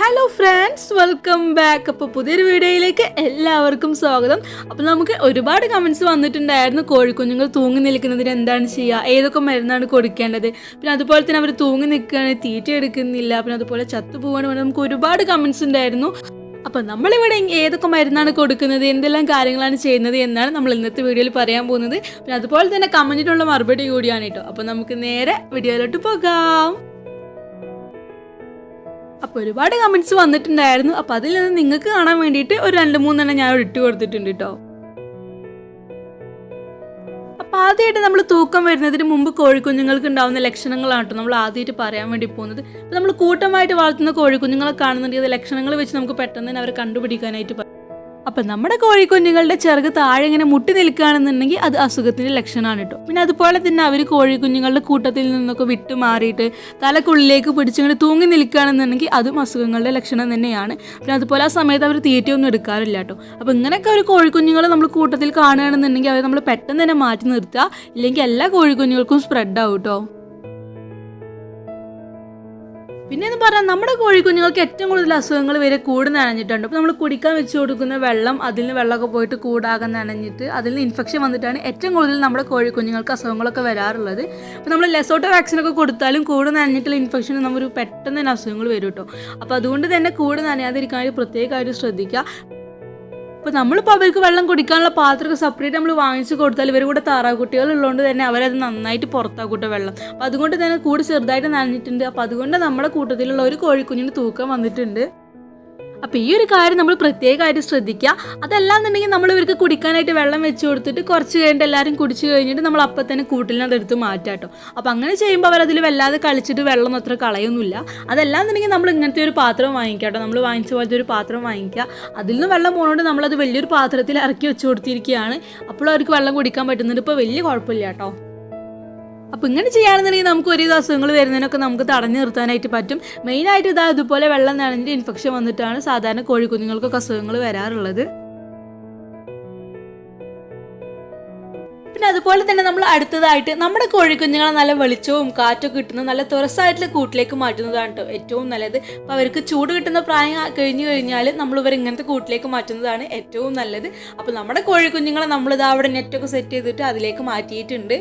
Hello friends welcome back അപ്പോൾ പുതിയൊരു വീഡിയോയിലേക്ക് എല്ലാവർക്കും സ്വാഗതം. അപ്പോൾ നമുക്ക് ഒരുപാട് കമൻസ് വന്നിട്ടുണ്ടായിരുന്നു. കോഴിക്കുഞ്ഞുങ്ങൾ തൂങ്ങി നിൽക്കുന്നതിന് എന്താണ് ചെയ്യുക ഏതൊക്കെ മരുന്നാണ് കൊടുക്കേണ്ടത്? പിന്നെ അതുപോലെ തന്നെ അവർ തൂങ്ങി നിൽക്കുകയാണ് തീറ്റ എടുക്കുന്നില്ല. പിന്നെ അതുപോലെ ചത്തുപോകാണ് നമുക്ക് ഒരുപാട് കമൻസ് ഉണ്ടായിരുന്നു. അപ്പോൾ നമ്മളിവിടെ ഏതൊക്കെ മരുന്നാണ് കൊടുക്കുന്നത്? എന്തെല്ലാം കാര്യങ്ങളാണ് ചെയ്യുന്നത് എന്നാണ് നമ്മൾ ഇന്നത്തെ വീഡിയോയിൽ പറയാൻ പോകുന്നത്. പിന്നെ അതുപോലെ തന്നെ കമന്റിനുള്ള മറുപടി കൂടിയാണ് കേട്ടോ. അപ്പോൾ നമുക്ക് നേരെ വീഡിയോയിലോട്ട് പോകാം. അപ്പോൾ ഒരുപാട് കമന്റ്സ് വന്നിട്ടുണ്ടായിരുന്നു. അപ്പോൾ അതിൽ നിന്ന് നിങ്ങൾക്ക് കാണാൻ വേണ്ടിയിട്ട് ഒരു രണ്ട് മൂന്നെണ്ണം ഞാൻ ഇട്ട് കൊടുത്തിട്ടുണ്ട് കേട്ടോ അപ്പോൾ ആദ്യമായിട്ട് നമ്മൾ തൂക്കം വരുന്നതിന് മുമ്പ് കോഴിക്കുഞ്ഞുങ്ങൾക്ക് ഉണ്ടാകുന്ന ലക്ഷണങ്ങളാണ് കേട്ടോ നമ്മൾ ആദ്യമായിട്ട് പറയാൻ വേണ്ടി പോകുന്നത്. അപ്പോൾ നമ്മൾ കൂട്ടമായിട്ട് വളർത്തുന്ന കോഴിക്കുഞ്ഞുങ്ങളെ കാണുന്നുണ്ടെങ്കിൽ ലക്ഷണങ്ങൾ വെച്ച് നമുക്ക് പെട്ടെന്ന് തന്നെ അവരെ കണ്ടുപിടിക്കാനായിട്ട് പറ്റും അപ്പം നമ്മുടെ കോഴിക്കുഞ്ഞുങ്ങളുടെ ചെറുക് താഴെ ഇങ്ങനെ മുട്ടി നിൽക്കുകയാണെന്നുണ്ടെങ്കിൽ അത് അസുഖത്തിന്റെ ലക്ഷണമാണ് കേട്ടോ. പിന്നെ അതുപോലെ തന്നെ അവർ കോഴിക്കുഞ്ഞുങ്ങളുടെ കൂട്ടത്തിൽ നിന്നൊക്കെ വിട്ടു മാറിയിട്ട് തലക്കുള്ളിലേക്ക് പിടിച്ചിങ്ങനെ തൂങ്ങി നിൽക്കുകയാണെന്നുണ്ടെങ്കിൽ അതും അസുഖങ്ങളുടെ ലക്ഷണം തന്നെയാണ്. പിന്നെ അതുപോലെ ആ സമയത്ത് അവർ തീറ്റയൊന്നും എടുക്കാറില്ല കേട്ടോ. അപ്പോൾ ഇങ്ങനെയൊക്കെ ഒരു കോഴിക്കുഞ്ഞുങ്ങളെ നമ്മൾ കൂട്ടത്തിൽ കാണുകയാണെന്നുണ്ടെങ്കിൽ അവർ നമ്മൾ പെട്ടെന്ന് തന്നെ മാറ്റി നിർത്തുക. ഇല്ലെങ്കിൽ എല്ലാ കോഴിക്കുഞ്ഞുങ്ങൾക്കും സ്പ്രെഡ് ആവും കേട്ടോ. പിന്നെ എന്ന് പറഞ്ഞാൽ നമ്മുടെ കോഴിക്കുഞ്ഞുങ്ങൾക്ക് ഏറ്റവും കൂടുതൽ അസുഖങ്ങൾ വരെ കൂട് നനഞ്ഞിട്ടുണ്ട്. അപ്പോൾ നമ്മൾ കുടിക്കാൻ വെച്ച് കൊടുക്കുന്ന വെള്ളം അതിൽ നിന്ന് വെള്ളമൊക്കെ പോയിട്ട് കൂടാകെ നനഞ്ഞിട്ട് അതിൽ നിന്ന് ഇൻഫെക്ഷൻ വന്നിട്ടാണ് ഏറ്റവും കൂടുതൽ നമ്മുടെ കോഴിക്കുഞ്ഞുങ്ങൾക്ക് അസുഖങ്ങളൊക്കെ വരാറുള്ളത്. അപ്പോൾ നമ്മൾ ലെസോട്ടോ വാക്സിനൊക്കെ കൊടുത്താലും കൂട് നനഞ്ഞിട്ടുള്ള ഇൻഫെക്ഷൻ നമുക്ക് പെട്ടെന്ന് തന്നെ അസുഖങ്ങൾ വരും കേട്ടോ അപ്പോൾ അതുകൊണ്ട് തന്നെ കൂട് നനയാതിരിക്കാൻ പ്രത്യേകമായിട്ട് ശ്രദ്ധിക്കുക. അപ്പോൾ നമ്മളിപ്പോൾ അവർക്ക് വെള്ളം കുടിക്കാനുള്ള പാത്രമൊക്കെ സെപ്പറേറ്റ് നമ്മൾ വാങ്ങിച്ചു കൊടുത്താൽ ഇവർ കൂടെ താറാവ് കുട്ടികൾ ഉള്ളതുകൊണ്ട് തന്നെ അവരത് നന്നായിട്ട് പുറത്താക്കൂട്ടെ വെള്ളം. അപ്പോൾ അതുകൊണ്ട് തന്നെ കൂട് ചെറുതായിട്ട് നനഞ്ഞിട്ടുണ്ട്. അപ്പോൾ അതുകൊണ്ട് നമ്മുടെ കൂട്ടത്തിലുള്ള ഒരു കോഴിക്കുഞ്ഞിന് തൂക്കം വന്നിട്ടുണ്ട്. അപ്പോൾ ഈ ഒരു കാര്യം നമ്മൾ പ്രത്യേകമായിട്ട് ശ്രദ്ധിക്കുക. അതല്ലാന്നുണ്ടെങ്കിൽ നമ്മൾ ഇവർക്ക് കുടിക്കാനായിട്ട് വെള്ളം വെച്ച് കൊടുത്തിട്ട് കുറച്ച് കഴിഞ്ഞിട്ട് എല്ലാവരും കുടിച്ച് കഴിഞ്ഞിട്ട് നമ്മൾ അപ്പം തന്നെ കൂട്ടിലിനത് എടുത്ത് അതെടുത്ത് മാറ്റാം കേട്ടോ. അപ്പോൾ അങ്ങനെ ചെയ്യുമ്പോൾ അവരതിൽ വല്ലാതെ കളിച്ചിട്ട് വെള്ളം അത്ര കളയൊന്നുമില്ല അതല്ലാന്നുണ്ടെങ്കിൽ നമ്മൾ ഇങ്ങനത്തെ ഒരു പാത്രം വാങ്ങിക്കാം കേട്ടോ. നമ്മൾ വാങ്ങിച്ച പോലത്തെ ഒരു പാത്രം വാങ്ങിക്കുക. അതിൽ നിന്ന് വെള്ളം പോകുന്നതുകൊണ്ട് നമ്മളത് വലിയൊരു പാത്രത്തിൽ ഇറക്കി വെച്ച് കൊടുത്തിരിക്കുകയാണ്. അപ്പോൾ അവർക്ക് വെള്ളം കുടിക്കാൻ പറ്റുന്നുണ്ട്. ഇപ്പോൾ വലിയ കുഴപ്പമില്ല കേട്ടോ. അപ്പോൾ ഇങ്ങനെ ചെയ്യുകയാണെന്നുണ്ടെങ്കിൽ നമുക്ക് ഒരു അസുഖങ്ങൾ വരുന്നതിനൊക്കെ നമുക്ക് തടഞ്ഞു നിർത്താനായിട്ട് പറ്റും. മെയിനായിട്ട് ഇതാ ഇതുപോലെ വെള്ളം നനഞ്ഞിട്ട് ഇൻഫെക്ഷൻ വന്നിട്ടാണ് സാധാരണ കോഴിക്കുഞ്ഞുങ്ങൾക്കൊക്കെ അസുഖങ്ങൾ വരാറുള്ളത്. പിന്നെ അതുപോലെ തന്നെ നമ്മൾ അടുത്തതായിട്ട് നമ്മുടെ കോഴിക്കുഞ്ഞുങ്ങളെ നല്ല വെളിച്ചവും കാറ്റൊക്കെ കിട്ടുന്ന നല്ല തുറസായിട്ടുള്ള കൂട്ടിലേക്ക് മാറ്റുന്നതാണ് കേട്ടോ ഏറ്റവും നല്ലത്. അപ്പോൾ അവർക്ക് ചൂട് കിട്ടുന്ന പ്രായം കഴിഞ്ഞു കഴിഞ്ഞാൽ നമ്മൾ ഇവർ ഇങ്ങനത്തെ കൂട്ടിലേക്ക് മാറ്റുന്നതാണ് ഏറ്റവും നല്ലത്. അപ്പോൾ നമ്മുടെ കോഴിക്കുഞ്ഞുങ്ങളെ നമ്മളിതാ അവിടെ നെറ്റൊക്കെ സെറ്റ് ചെയ്തിട്ട് അതിലേക്ക് മാറ്റിയിട്ടുണ്ട്.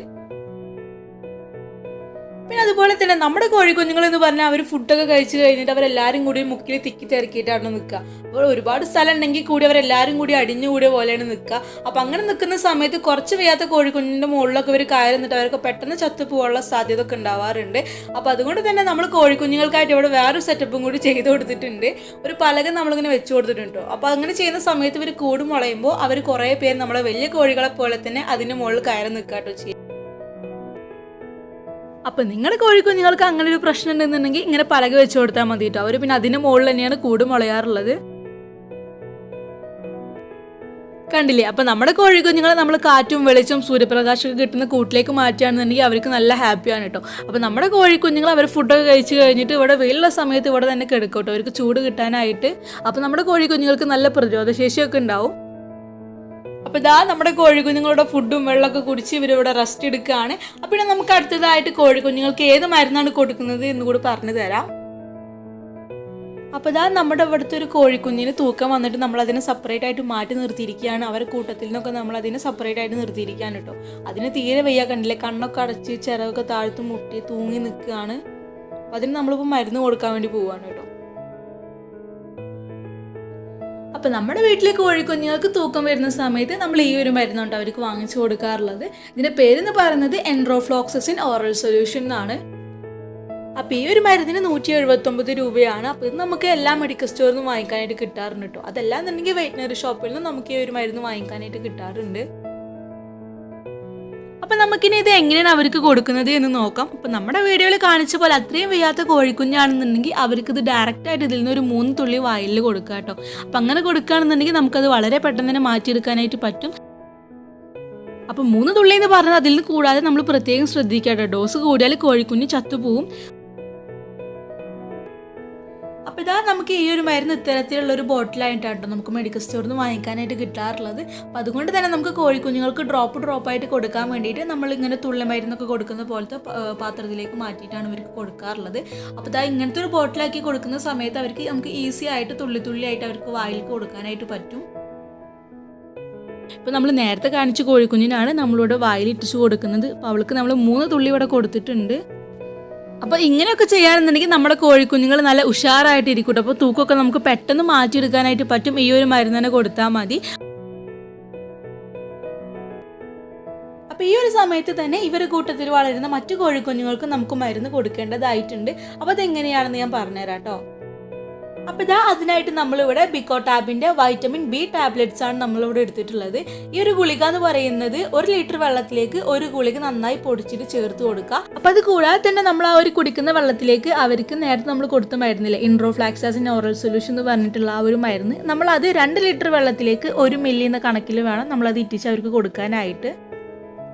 പിന്നെ അതുപോലെ തന്നെ നമ്മുടെ കോഴിക്കുഞ്ഞുങ്ങൾ എന്ന് പറഞ്ഞാൽ അവർ ഫുഡൊക്കെ കഴിച്ചു കഴിഞ്ഞിട്ട് അവരെല്ലാവരും കൂടി മുക്കിൽ തിക്കി തിരക്കിയിട്ടാണ് നിൽക്കുക അപ്പോൾ ഒരുപാട് സ്ഥലം ഉണ്ടെങ്കിൽ കൂടി അവരെല്ലാവരും കൂടി അടിഞ്ഞുകൂടിയ പോലെയാണ് നിൽക്കുക അപ്പോൾ അങ്ങനെ നിൽക്കുന്ന സമയത്ത് കുറച്ച് വയ്യാത്ത കോഴിക്കുഞ്ഞിന്റെ മുകളിലൊക്കെ ഇവർ കയറി നിന്നിട്ട് അവർക്ക് പെട്ടെന്ന് ചത്തുപോകാനുള്ള സാധ്യത ഒക്കെ ഉണ്ടാവാറുണ്ട്. അപ്പോൾ അതുകൊണ്ട് തന്നെ നമ്മൾ കോഴിക്കുഞ്ഞുങ്ങൾക്കായിട്ട് ഇവിടെ വേറൊരു സെറ്റപ്പും കൂടി ചെയ്ത് കൊടുത്തിട്ടുണ്ട്. ഒരു പലക നമ്മളിങ്ങനെ വെച്ച് കൊടുത്തിട്ടുണ്ട്. അപ്പോൾ അങ്ങനെ ചെയ്യുന്ന സമയത്ത് ഇവർ കൂട് മുളയുമ്പോൾ അവർ കുറേ പേര് നമ്മളെ വലിയ കോഴികളെ പോലെ തന്നെ അതിന്റെ മുകളിൽ കയറി നിൽക്കാട്ടോ ചെയ്യും. അപ്പം നിങ്ങളുടെ കോഴിക്കുഞ്ഞുങ്ങൾക്ക് അങ്ങനെ ഒരു പ്രശ്നം ഉണ്ടെന്നുണ്ടെങ്കിൽ ഇങ്ങനെ പലക വെച്ച് കൊടുത്താൽ മതി കേട്ടോ. അവർ പിന്നെ അതിന് മുകളിൽ തന്നെയാണ് കൂട് മുളയാറുള്ളത്. കണ്ടില്ലേ? അപ്പം നമ്മുടെ കോഴിക്കുഞ്ഞുങ്ങളെ നമ്മൾ കാറ്റും വെളിച്ചം സൂര്യപ്രകാശമൊക്കെ കിട്ടുന്ന കൂട്ടിലേക്ക് മാറ്റുകയാണെന്നുണ്ടെങ്കിൽ അവർക്ക് നല്ല ഹാപ്പിയാണ് കേട്ടോ. അപ്പം നമ്മുടെ കോഴിക്കുഞ്ഞുങ്ങൾ അവർ ഫുഡൊക്കെ കഴിച്ചു കഴിഞ്ഞിട്ട് ഇവിടെ വെയിലുള്ള സമയത്ത് ഇവിടെ തന്നെ കിടക്കും കേട്ടോ. അവർക്ക് ചൂട് കിട്ടാനായിട്ട്. അപ്പം നമ്മുടെ കോഴിക്കുഞ്ഞുങ്ങൾക്ക് നല്ല പ്രതിരോധശേഷിയൊക്കെ ഉണ്ടാവും. അപ്പോൾ ഇതാ നമ്മുടെ കോഴിക്കുഞ്ഞുങ്ങളുടെ ഫുഡും വെള്ളമൊക്കെ കുടിച്ച് ഇവരിവിടെ റെസ്റ്റ് എടുക്കുകയാണ്. അപ്പോൾ പിന്നെ നമുക്ക് അടുത്തതായിട്ട് കോഴിക്കുഞ്ഞുങ്ങൾക്ക് ഏത് മരുന്നാണ് കൊടുക്കുന്നത് എന്ന് കൂടി പറഞ്ഞു തരാം. അപ്പോൾ ഇതാ നമ്മുടെ ഇവിടുത്തെ ഒരു കോഴിക്കുഞ്ഞിന് തൂക്കം വന്നിട്ട് നമ്മൾ അതിനെ സെപ്പറേറ്റ് ആയിട്ട് മാറ്റി നിർത്തിയിരിക്കുകയാണ്. അവരെ കൂട്ടത്തിൽ നിന്നൊക്കെ നമ്മൾ അതിനെ സെപ്പറേറ്റ് ആയിട്ട് നിർത്തിയിരിക്കുകയാണ് കേട്ടോ. അതിന് തീരെ വയ്യ കണ്ടില്ലേ? കണ്ണൊക്കെ അടച്ച് ചിറകൊക്കെ താഴ്ത്ത് മുട്ടി തൂങ്ങി നിൽക്കുകയാണ്. അതിന് നമ്മളിപ്പോൾ മരുന്ന് കൊടുക്കാൻ വേണ്ടി പോവുകയാണ് കേട്ടോ. അപ്പം നമ്മുടെ വീട്ടിലെ കോഴിക്കുഞ്ഞുങ്ങൾക്ക് തൂക്കം വരുന്ന സമയത്ത് നമ്മൾ ഈ ഒരു മരുന്നുണ്ട് അവർക്ക് വാങ്ങിച്ചു കൊടുക്കാറുള്ളത്. ഇതിന്റെ പേരെന്ന് പറയുന്നത് എൻഡ്രോഫ്ലോക്സസിൻ ഓറൽ സൊല്യൂഷൻ എന്നാണ്. അപ്പോൾ ഈ ഒരു മരുന്നിന് നൂറ്റി എഴുപത്തൊമ്പത് രൂപയാണ്. അപ്പോൾ ഇത് നമുക്ക് എല്ലാ മെഡിക്കൽ സ്റ്റോറിൽ നിന്നും വാങ്ങിക്കാനായിട്ട് കിട്ടാറുണ്ട് കേട്ടോ അതല്ലാന്നുണ്ടെങ്കിൽ വെറ്റിനറി ഷോപ്പിൽ നിന്നും നമുക്ക് ഈ ഒരു മരുന്ന് വാങ്ങിക്കാനായിട്ട് കിട്ടാറുണ്ട്. അപ്പം നമുക്കിനി ഇത് എങ്ങനെയാണ് അവർക്ക് കൊടുക്കുന്നത് എന്ന് നോക്കാം. അപ്പം നമ്മുടെ വീഡിയോയിൽ കാണിച്ച പോലെ അത്രയും വയ്യാത്ത കോഴിക്കുഞ്ഞാണെന്നുണ്ടെങ്കിൽ അവർക്ക് ഇത് ഡയറക്റ്റ് ആയിട്ട് ഇതിൽ നിന്ന് ഒരു മൂന്ന് തുള്ളി വായിൽ കൊടുക്കുക കേട്ടോ. അപ്പം അങ്ങനെ കൊടുക്കുകയാണെന്നുണ്ടെങ്കിൽ നമുക്കത് വളരെ പെട്ടെന്ന് തന്നെ മാറ്റിയെടുക്കാനായിട്ട് പറ്റും. അപ്പം മൂന്ന് തുള്ളി എന്ന് പറഞ്ഞാൽ അതിൽ നിന്ന് കൂടാതെ നമ്മൾ പ്രത്യേകം ശ്രദ്ധിക്കുക കേട്ടോ. ഡോസ് കൂടിയാൽ കോഴിക്കുഞ്ഞ് ചത്തുപോകും നമുക്ക് ഈ ഒരു മരുന്ന് ഇത്തരത്തിലുള്ള ഒരു ബോട്ടിലായിട്ടാണ് നമുക്ക് മെഡിക്കൽ സ്റ്റോറിൽ നിന്ന് വാങ്ങിക്കാനായിട്ട് കിട്ടാറുള്ളത്. അപ്പോൾ അതുകൊണ്ട് തന്നെ നമുക്ക് കോഴിക്കുഞ്ഞുങ്ങൾക്ക് ഡ്രോപ്പ് ഡ്രോപ്പായിട്ട് കൊടുക്കാൻ വേണ്ടിയിട്ട് നമ്മൾ ഇങ്ങനെ തുള്ളി മരുന്നൊക്കെ കൊടുക്കുന്ന പോലത്തെ പാത്രത്തിലേക്ക് മാറ്റിയിട്ടാണ് ഇവർക്ക് കൊടുക്കാറുള്ളത്. അപ്പോൾ ഇതാ ഇങ്ങനത്തെ ഒരു ബോട്ടിലാക്കി കൊടുക്കുന്ന സമയത്ത് അവർക്ക് നമുക്ക് ഈസി ആയിട്ട് തുള്ളി തുള്ളി ആയിട്ട് അവർക്ക് വായിലേക്ക് കൊടുക്കാനായിട്ട് പറ്റും. ഇപ്പോൾ നമ്മൾ നേരത്തെ കാണിച്ച കോഴിക്കുഞ്ഞിനാണ് നമ്മളിവിടെ വായിലിട്ടിച്ച് കൊടുക്കുന്നത്. അപ്പോൾ അവൾക്ക് നമ്മൾ മൂന്ന് തുള്ളി ഇവിടെ കൊടുത്തിട്ടുണ്ട്. അപ്പോൾ ഇങ്ങനെയൊക്കെ ചെയ്യുകയാണെന്നുണ്ടെങ്കിൽ നമ്മുടെ കോഴിക്കുഞ്ഞുങ്ങൾ നല്ല ഉഷാറായിട്ട് ഇരിക്കട്ടെ അപ്പോൾ തൂക്കമൊക്കെ നമുക്ക് പെട്ടെന്ന് മാറ്റിയെടുക്കാനായിട്ട് പറ്റും. ഈ ഒരു മരുന്ന് തന്നെ കൊടുത്താൽ മതി. അപ്പോൾ ഈ ഒരു സമയത്ത് തന്നെ ഇവർ കൂട്ടത്തിൽ വളരുന്ന മറ്റു കോഴിക്കുഞ്ഞുങ്ങൾക്കും നമുക്ക് മരുന്ന് കൊടുക്കേണ്ടതായിട്ടുണ്ട്. അപ്പോൾ അതെങ്ങനെയാണെന്ന് ഞാൻ പറഞ്ഞുതരാം കേട്ടോ. അപ്പോൾ ഇതാ അതിനായിട്ട് നമ്മളിവിടെ ബിക്കോ ടാബിന്റെ വൈറ്റമിൻ ബി ടാബ്ലറ്റ്സ് ആണ് നമ്മളിവിടെ എടുത്തിട്ടുള്ളത്. ഈ ഒരു ഗുളിക എന്ന് പറയുന്നത് ഒരു ലിറ്റർ വെള്ളത്തിലേക്ക് ഒരു ഗുളിക നന്നായി പൊടിച്ചിട്ട് ചേർത്ത് കൊടുക്കുക. അപ്പോൾ അത് കൂടാതെ തന്നെ നമ്മൾ ആ ഒരു കുടിക്കുന്ന വെള്ളത്തിലേക്ക് അവർക്ക് നേരത്തെ നമ്മൾ കൊടുത്ത മരുന്നില്ല ഇൻട്രോഫ്ലാക്സാസിൻ ഓറൽ സൊല്യൂഷൻ എന്ന് പറഞ്ഞിട്ടുള്ള ആ ഒരു മരുന്ന് നമ്മൾ അത് രണ്ട് ലിറ്റർ വെള്ളത്തിലേക്ക് ഒരു മില്ലി എന്ന കണക്കിൽ വേണം നമ്മൾ അത് ഇറ്റിച്ച് അവർക്ക് കൊടുക്കാനായിട്ട്.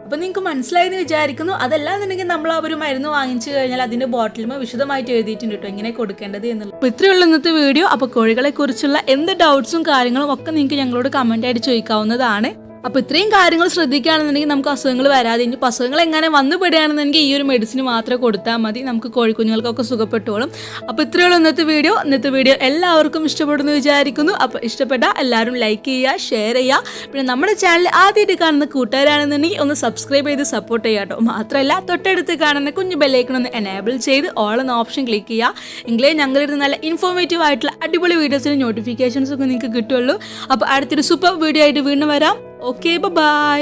അപ്പോൾ നിങ്ങൾക്ക് മനസ്സിലായെന്ന് വിചാരിക്കുന്നു. അതല്ലാന്നുണ്ടെങ്കിൽ നമ്മൾ ആ ഒരു മരുന്ന് വാങ്ങിച്ചു കഴിഞ്ഞാൽ അതിന്റെ ബോട്ടിലുമ വിശദമായിട്ട് എഴുതിയിട്ടുണ്ട് കേട്ടോ എങ്ങനെ കൊടുക്കേണ്ടത് എന്നുള്ളത്. അപ്പോൾ ഇത്രയുള്ള ഇന്നത്തെ വീഡിയോ അപ്പോൾ കോഴികളെ കുറിച്ചുള്ള എന്ത് ഡൗട്ട്സും കാര്യങ്ങളും ഒക്കെ നിങ്ങൾക്ക് ഞങ്ങളോട് കമന്റ് ആയിട്ട് ചോദിക്കാവുന്നതാണ്. അപ്പോൾ ഇത്രയും കാര്യങ്ങൾ ശ്രദ്ധിക്കുകയാണെന്നുണ്ടെങ്കിൽ നമുക്ക് അസുഖങ്ങൾ വരാതെ ഇനി അസുഖങ്ങൾ എങ്ങനെ വന്നു പെടുകയാണെന്നുണ്ടെങ്കിൽ ഈ ഒരു മെഡിസിൻ മാത്രം കൊടുത്താൽ മതി. നമുക്ക് കോഴിക്കുഞ്ഞുങ്ങൾക്കൊക്കെ സുഖപ്പെട്ടോളും. അപ്പോൾ ഇത്രയുള്ള ഇന്നത്തെ വീഡിയോ ഇന്നത്തെ വീഡിയോ എല്ലാവർക്കും ഇഷ്ടപ്പെടുന്നു വിചാരിക്കുന്നു. അപ്പോൾ ഇഷ്ടപ്പെട്ട എല്ലാവരും ലൈക്ക് ചെയ്യുക ഷെയർ ചെയ്യുക. പിന്നെ നമ്മുടെ ചാനൽ ആദ്യമായിട്ട് കാണുന്ന കൂട്ടുകാരാണെന്നുണ്ടെങ്കിൽ ഒന്ന് സബ്സ്ക്രൈബ് ചെയ്ത് സപ്പോർട്ട് ചെയ്യുക കേട്ടോ. മാത്രമല്ല തൊട്ടടുത്ത് കാണുന്ന കുഞ്ഞു ബെല്ലൈക്കൺ ഒന്ന് എനേബിൾ ചെയ്ത് ഓൾ എന്ന ഓപ്ഷൻ ക്ലിക്ക് ചെയ്യുക. എങ്കിലേ ഞങ്ങളിരുന്ന് നല്ല ഇൻഫോർമേറ്റീവ് ആയിട്ടുള്ള അടിപൊളി വീഡിയോസിന് നോട്ടിഫിക്കേഷൻസ് ഒക്കെ നിങ്ങൾക്ക് കിട്ടുള്ളൂ അപ്പോൾ അടുത്തൊരു സൂപ്പർ വീഡിയോ ആയിട്ട് വീണ്ടും വരാം. Okay bye